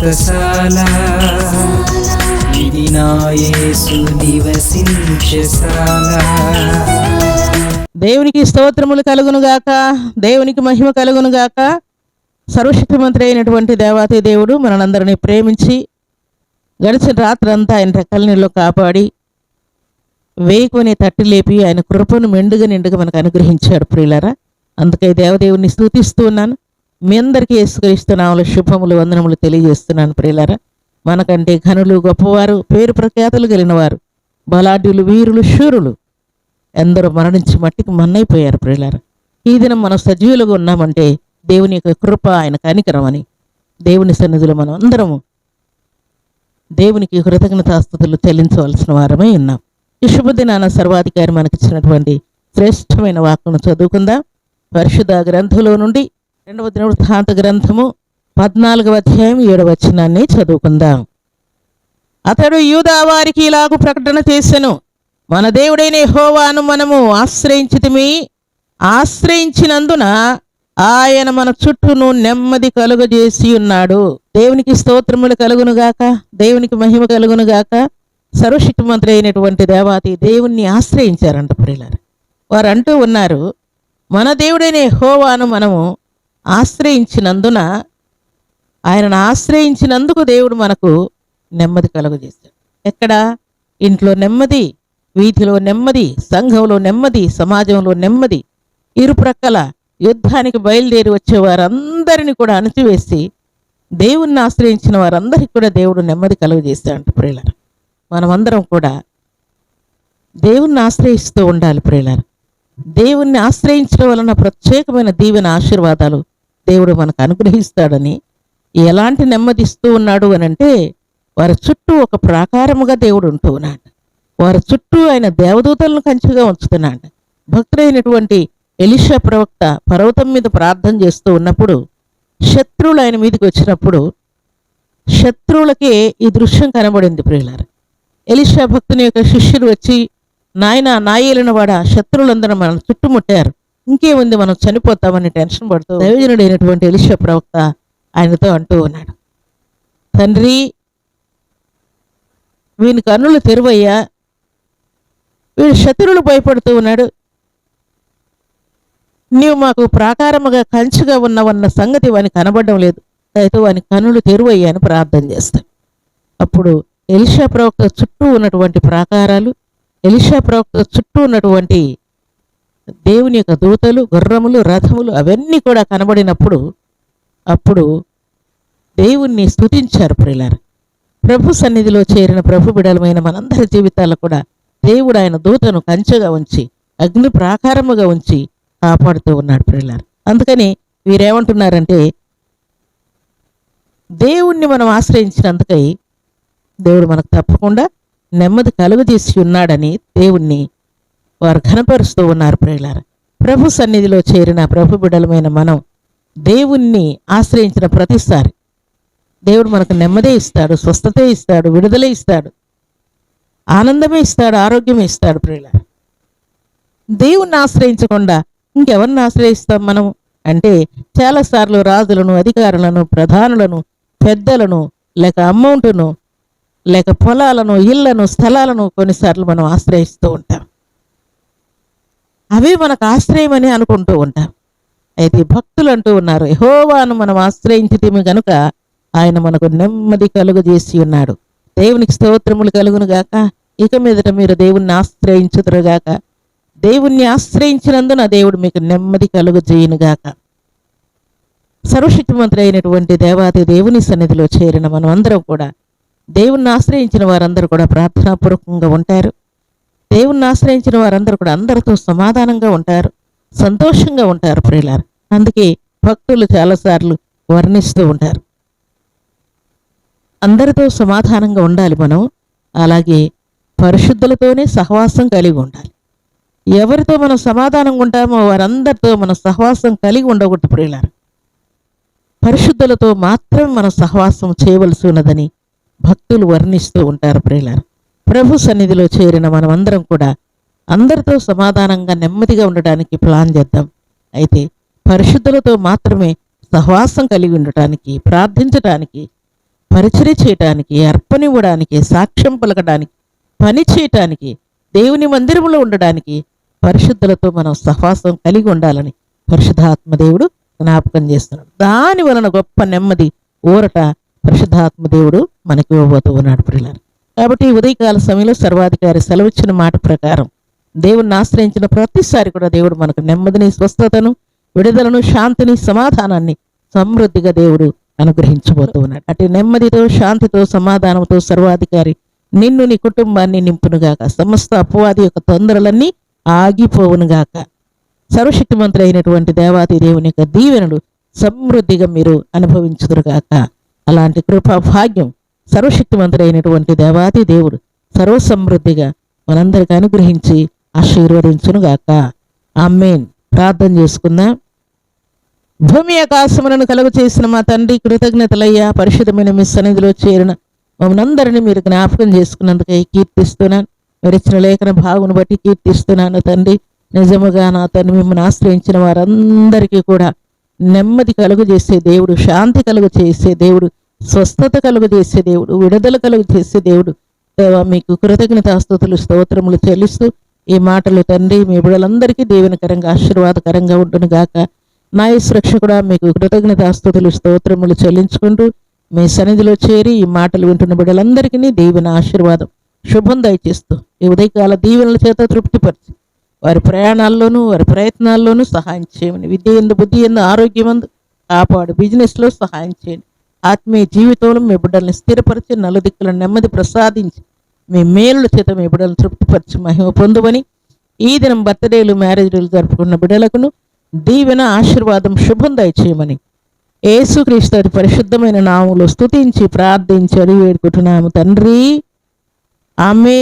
వ్రతశాల ఇది నివసించశాల దేవునికి స్తోత్రములు కలుగును గాక దేవునికి మహిమ కలుగును గాక సర్వశక్తిమంత్రి అయినటువంటి దేవాతి దేవుడు మనందరినీ ప్రేమించి గడిచిన రాత్రంతా ఆయన రెక్కల నీళ్ళు కాపాడి వేకుని తట్టి లేపి ఆయన కృపను మెండుగా నిండుగా మనకు అనుగ్రహించాడు ప్రియులరా. అందుకే దేవదేవుని స్థుతిస్తూ ఉన్నాను. మీ అందరికీ యేసుక్రీస్తునాములు శుభములు వందనములు తెలియజేస్తున్నాను ప్రియులారా. మనకంటే ఘనులు గొప్పవారు పేరు ప్రఖ్యాతులు కలిగిన వారు బలాఢ్యులు వీరులు శూరులు ఎందరో మరణించి మట్టికి మన్నైపోయారు ప్రియులారా. ఈ దినం మనం సజీవులుగా ఉన్నామంటే దేవుని యొక్క కృప ఆయన కనికరం అని దేవుని సన్నిధిలో మనం అందరము దేవునికి కృతజ్ఞతాస్థుతులు చెల్లించవలసిన వారమై ఉన్నాం. ఈ శుభదినాన సర్వాధికారి మనకిచ్చినటువంటి శ్రేష్టమైన వాక్కును చదువుకుందాం. పరిశుద్ధ గ్రంథంలో నుండి రెండవ దినవృత్తాంత గ్రంథము పద్నాలుగవ అధ్యాయం ఏడవచనాన్ని చదువుకుందాం. అతడు యూదా వారికి ఇలాగు ప్రకటన చేశాను మన దేవుడైన హోవాను మనము ఆశ్రయించితిమి. ఆశ్రయించినందున ఆయన మన చుట్టూను నెమ్మది కలుగజేసి ఉన్నాడు. దేవునికి స్తోత్రములు కలుగునుగాక దేవునికి మహిమ కలుగునుగాక సర్వశక్తిమంతుడు అయినటువంటి దేవాతి దేవుణ్ణి ఆశ్రయించారంట ప్రియులారు. వారు అంటూ ఉన్నారు మన దేవుడైన హోవాను మనము ఆశ్రయించినందున ఆయనను ఆశ్రయించినందుకు దేవుడు మనకు నెమ్మది కలుగజేశాడు. ఎక్కడ? ఇంట్లో నెమ్మది వీధిలో నెమ్మది సంఘంలో నెమ్మది సమాజంలో నెమ్మది ఇరుప్రక్కల యుద్ధానికి బయలుదేరి వచ్చే వారందరినీ కూడా అణచివేసి దేవుణ్ణి ఆశ్రయించిన వారందరికీ కూడా దేవుడు నెమ్మది కలుగజేస్తాడంట ప్రియులరు. మనమందరం కూడా దేవుణ్ణి ఆశ్రయిస్తూ ఉండాలి ప్రియులరు. దేవుణ్ణి ఆశ్రయించడం వలన ప్రత్యేకమైన దీవెన ఆశీర్వాదాలు దేవుడు మనకు అనుగ్రహిస్తాడని ఎలాంటి నెమ్మదిస్తూ ఉన్నాడు అని అంటే వారి చుట్టూ ఒక ప్రాకారముగా దేవుడు ఉంటూ ఉన్నాడు. వారి చుట్టూ ఆయన దేవదూతలను కంచుగా ఉంచుతున్నాడు. భక్తుడైనటువంటి ఎలిషా ప్రవక్త పర్వతం మీద ప్రార్థన చేస్తూ ఉన్నప్పుడు శత్రువులు ఆయన మీదకి వచ్చినప్పుడు శత్రువులకే ఈ దృశ్యం కనబడింది ప్రియులారు. ఎలిషా భక్తుని యొక్క శిష్యుడు వచ్చి నాయన నాయేలిన వాడ శత్రువులందరూ మనం చుట్టుముట్టారు. ఇంకేముంది? మనం చనిపోతామని టెన్షన్ పడుతూ దైవజనుడైనటువంటి ఎలిషా ప్రవక్త ఆయనతో అంటూ ఉన్నాడు. తండ్రి వీని కన్నులు తెరువయ్యా. వీడు శత్రువులు భయపడుతూ ఉన్నాడు. నీవు మాకు ప్రాకారముగా కంచుగా ఉన్నవన్న సంగతి వాని కనబడడం లేదు. అయితే వాని కన్నులు తెరువయ్యా అని ప్రార్థన చేస్తాడు. అప్పుడు ఎలిషా ప్రవక్త చుట్టూ ఉన్నటువంటి ప్రాకారాలు ఎలిషా ప్రవక్త చుట్టూ ఉన్నటువంటి దేవుని యొక్క దూతలు గుర్రములు రథములు అవన్నీ కూడా కనబడినప్పుడు అప్పుడు దేవుణ్ణి స్తుతించారు ప్రియులారు. ప్రభు సన్నిధిలో చేరిన ప్రభు బిడలమైన మనందరి జీవితాల్లో కూడా దేవుడు ఆయన దూతను కంచెగా ఉంచి అగ్ని ప్రాకారముగా ఉంచి కాపాడుతూ ఉన్నాడు ప్రియులారు. అందుకని వీరేమంటున్నారంటే దేవుణ్ణి మనం ఆశ్రయించినందుకై దేవుడు మనకు తప్పకుండా నెమ్మది కలుగజేసి ఉన్నాడని దేవుణ్ణి వారు ఘనపరుస్తూ ఉన్నారు ప్రియులారు. ప్రభు సన్నిధిలో చేరిన ప్రభు బిడలమైన మనం దేవుణ్ణి ఆశ్రయించిన ప్రతిసారి దేవుడు మనకు నెమ్మదే ఇస్తాడు స్వస్థతే ఇస్తాడు విడుదల ఇస్తాడు ఆనందమే ఇస్తాడు ఆరోగ్యమే ఇస్తాడు ప్రియుల దేవుణ్ణి ఆశ్రయించకుండా ఇంకెవరిని ఆశ్రయిస్తాం మనం? అంటే చాలాసార్లు రాజులను అధికారులను ప్రధానులను పెద్దలను లేక అమౌంట్ను లేక పొలాలను ఇళ్ళను స్థలాలను కొన్నిసార్లు మనం ఆశ్రయిస్తూ ఉంటాం. అవే మనకు ఆశ్రయమని అనుకుంటూ ఉంటాం అయితే భక్తులు అంటూ ఉన్నారు యహోవాను మనం ఆశ్రయించితేమి గనుక ఆయన మనకు నెమ్మది కలుగజేసి ఉన్నాడు. దేవునికి స్తోత్రములు కలుగును గాక ఇక మీదట మీరు దేవుణ్ణి ఆశ్రయించుదురుగాక దేవుణ్ణి ఆశ్రయించినందున దేవుడు మీకు నెమ్మది కలుగజేయునుగాక సర్వశక్తిమంతుడు అయినటువంటి దేవాది దేవుని సన్నిధిలో చేరిన మనం అందరం కూడా దేవుణ్ణి ఆశ్రయించిన వారందరూ కూడా ప్రార్థనాపూర్వకంగా ఉంటారు. దేవుణ్ణి ఆశ్రయించిన వారందరూ కూడా అందరితో సమాధానంగా ఉంటారు సంతోషంగా ఉంటారు ప్రియులారు. అందుకే భక్తులు చాలాసార్లు వర్ణిస్తూ ఉంటారు. అందరితో సమాధానంగా ఉండాలి మనం అలాగే పరిశుద్ధులతోనే సహవాసం కలిగి ఉండాలి. ఎవరితో మనం సమాధానంగా ఉంటామో వారందరితో మనం సహవాసం కలిగి ఉండకూడదు ప్రియులారు. పరిశుద్ధులతో మాత్రమే మనం సహవాసం చేయవలసి ఉన్నదని భక్తులు వర్ణిస్తూ ఉంటారు ప్రియులారు. ప్రభు సన్నిధిలో చేరిన మనమందరం కూడా అందరితో సమాధానంగా నెమ్మదిగా ఉండటానికి ప్లాన్ చేద్దాం. అయితే పరిశుద్ధులతో మాత్రమే సహవాసం కలిగి ఉండటానికి ప్రార్థించటానికి పరిచర్య చేయటానికి అర్పణివ్వడానికి సాక్ష్యం పలకడానికి పని చేయటానికి దేవుని మందిరంలో ఉండడానికి పరిశుద్ధులతో మనం సహవాసం కలిగి ఉండాలని పరిశుద్ధాత్మదేవుడు జ్ఞాపకం చేస్తున్నాడు. దాని వలన గొప్ప నెమ్మది ఊరట పరిశుద్ధాత్మదేవుడు మనకి ఇవ్వబోతూ ఉన్నాడు ప్రియులారు. కాబట్టి ఉదయకాల సమయంలో సర్వాధికారి సెలవిచ్చిన మాట ప్రకారం దేవుణ్ణి ఆశ్రయించిన ప్రతిసారి కూడా దేవుడు మనకు నెమ్మదిని స్వస్థతను విడుదలను శాంతిని సమాధానాన్ని సమృద్ధిగా దేవుడు అనుగ్రహించబోతూ ఉన్నాడు. అటు నెమ్మదితో శాంతితో సమాధానంతో సర్వాధికారి నిన్ను నీ కుటుంబాన్ని నింపునుగాక సమస్త అపవాది యొక్క తొందరలన్నీ ఆగిపోవునుగాక. సర్వశక్తిమంతుడైనటువంటి దేవాది దేవుని యొక్క దీవెనలు సమృద్ధిగా మీరు అనుభవించుదురుగాక. అలాంటి కృపా భాగ్యం సర్వశక్తివంతుడైనటువంటి దేవాది దేవుడు సర్వసమృద్ధిగా మనందరికీ అనుగ్రహించి ఆశీర్వదించునుగాక. అమ్మేన్ ప్రార్థన చేసుకుందాం. భూమి ఆకాశములను కలుగు చేసిన మా తండ్రి కృతజ్ఞతలయ్యా పరిశుద్ధమైన మీ సన్నిధిలో చేరిన మమ్మల్ని మీరు జ్ఞాపకం చేసుకున్నందుకై కీర్తిస్తున్నాను. మీరు ఇచ్చిన లేఖన భాగును బట్టి కీర్తిస్తున్నాను తండ్రి. నిజముగా నా తండ్రి మిమ్మల్ని ఆశ్రయించిన వారందరికీ కూడా నెమ్మది కలుగు చేసే దేవుడు శాంతి కలుగు చేసే దేవుడు స్వస్థత కలుగు చేసే దేవుడు విడుదల కలుగు చేసే దేవుడు. దేవా మీకు కృతజ్ఞతాస్తుతులు స్తోత్రములు చెల్లిస్తూ ఈ మాటలు తండ్రి మీ బిడలందరికీ దీవెనకరంగా ఆశీర్వాదకరంగా ఉండును గాక. నా సురక్షకుడా మీకు కృతజ్ఞతాస్తుతులు స్తోత్రములు చెల్లించుకుంటూ మీ సన్నిధిలో చేరి ఈ మాటలు వింటున్న బిడ్డలందరికీ దీవెన ఆశీర్వాదం శుభం దయచేస్తూ ఈ ఉదయకాల దీవెనల చేత తృప్తిపరిచి వారి ప్రయాణాల్లోనూ వారి ప్రయత్నాల్లోనూ సహాయం చేయమని విద్య ఎందు బుద్ధి ఎందు ఆరోగ్యం ఎందు కాపాడు బిజినెస్లో సహాయం చేయండి. ఆత్మీయ జీవితంలో మీ బిడ్డల్ని స్థిరపరిచి నలుదిక్కుల నెమ్మది ప్రసాదించి మీ మేలుల చేత మీ బిడ్డలను తృప్తిపరిచి మహిమ పొందువని ఈ దినం బర్త్డేలు మ్యారేజ్లు జరుపుకున్న బిడ్డలకును దీవెన ఆశీర్వాదం శుభం దయచేయమని యేసుక్రీస్తు అతి పరిశుద్ధమైన నాములు స్తుతించి ప్రార్థించి అడిగి వేడుకుంటున్నాము తండ్రి. ఆమె